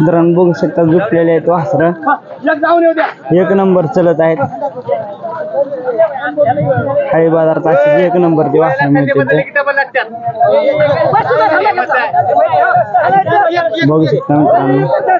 मित्रांनो बघू शकता झुकलेले आहेत वासर. एक नंबर चलत आहेत. काही बाजार अशी एक नंबरची वासर मिळते बघू शकता मित्रांनो.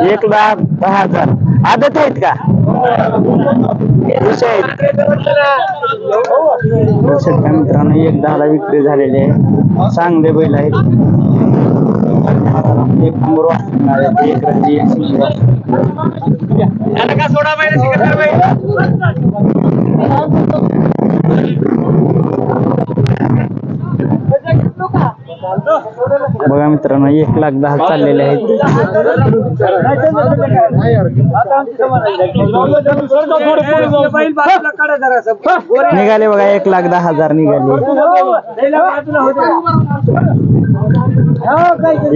एक लाख दहा हजार. आदत आहेत का? विषय मित्रांनो एक दहाला विक्री झालेले आहे. चांगले बैल आहेत. एक नंबर एक एक शिंगे वासरं. बघा मित्रांनो एक लाख दहा चाललेले आहेत. निघाले बघा एक लाख दहा हजार निघाले.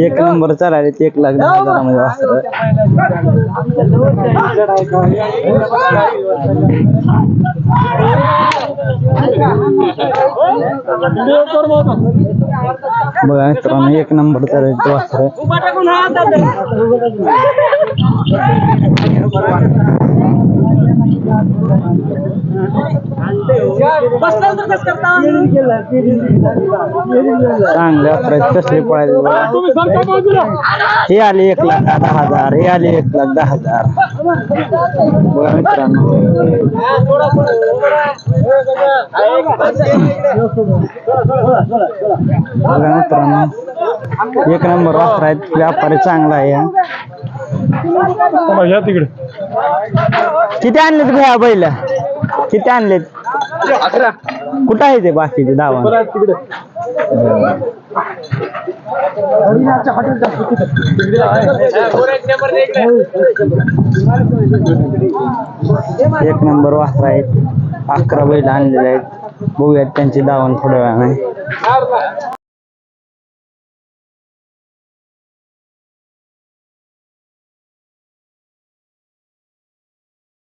एक नंबर चालाले एक लाख दहा हजारामध्ये वासर. बघा मित्रांनो एक नंबर चालायचे वासर चांगले वासर कसले पळायचे बघा. हे आले एक लाख दहा हजार हे आले एक लाख दहा हजार. बघा मित्रांनो. बघा मित्रांनो एक नंबर वासर आहेत व्यापारी चांगला आहे. तिकडे. किती आणलेत भया बैल? किती आणलेत? अकरा. कुठं आहे ते बाकीचे दावा तिकडे. एक नंबर वासर आहेत. अकरा बैल आणलेले आहेत. बघूयात त्यांची दावण थोड्या वेळाने.